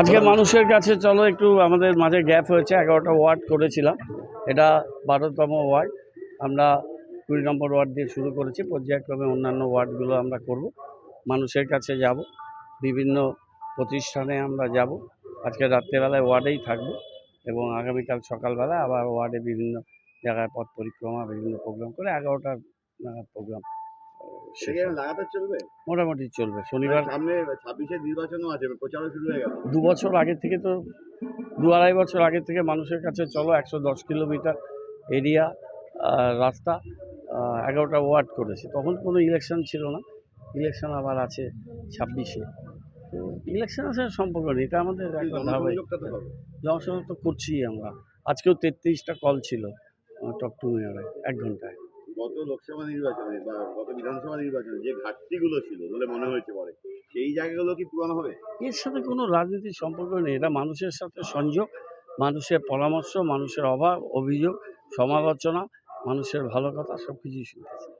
আজকে মানুষের কাছে চলো, একটু আমাদের মাঝে গ্যাপ হয়েছে, এগারোটা ওয়ার্ড করেছিলাম। এটা বারোতম ওয়ার্ড। আমরা কুড়ি নম্বর ওয়ার্ড দিয়ে শুরু করেছি, পর্যায়ক্রমে অন্যান্য ওয়ার্ডগুলো আমরা করব। মানুষের কাছে যাব, বিভিন্ন প্রতিষ্ঠানে আমরা যাব। আজকে রাত্রেবেলায় ওয়ার্ডেই থাকব এবং আগামীকাল সকালবেলা আবার ওয়ার্ডে বিভিন্ন জায়গায় পথ পরিক্রমা, বিভিন্ন প্রোগ্রাম করে এগারোটার প্রোগ্রাম মোটামুটি চলবে। শনিবার সামনে ছাব্বিশের নির্বাচনও আছে প্রচারও শুরু হয়ে গেল। দু বছর আগে থেকে তো দু আড়াই বছর আগে থেকে মানুষের কাছে চলো একশো দশ কিলোমিটার এরিয়া রাস্তা এগারোটা ওয়ার্ড করেছে। তখন কোনো ইলেকশন ছিল না। ইলেকশন আবার আছে ছাব্বিশে। তো ইলেকশনের সাথে সম্পর্ক নেই। এটা আমাদের জনসংযোগ তো করছি আমরা। আজকেও তেত্রিশটা কল ছিল টক টু মেয়রে এক ঘন্টায়। গত লোকসভা নির্বাচনে বা গত বিধানসভা নির্বাচনে যে ঘাটতিগুলো ছিল বলে মনে হয়েছে পরে, সেই জায়গাগুলো কি পূরণ হবে? এর সাথে কোনো রাজনীতির সম্পর্ক নেই। এটা মানুষের সাথে সংযোগ, মানুষের পরামর্শ, মানুষের অভাব, অভিযোগ, সমালোচনা, মানুষের ভালো কথা সব কিছুই শুনতেছি।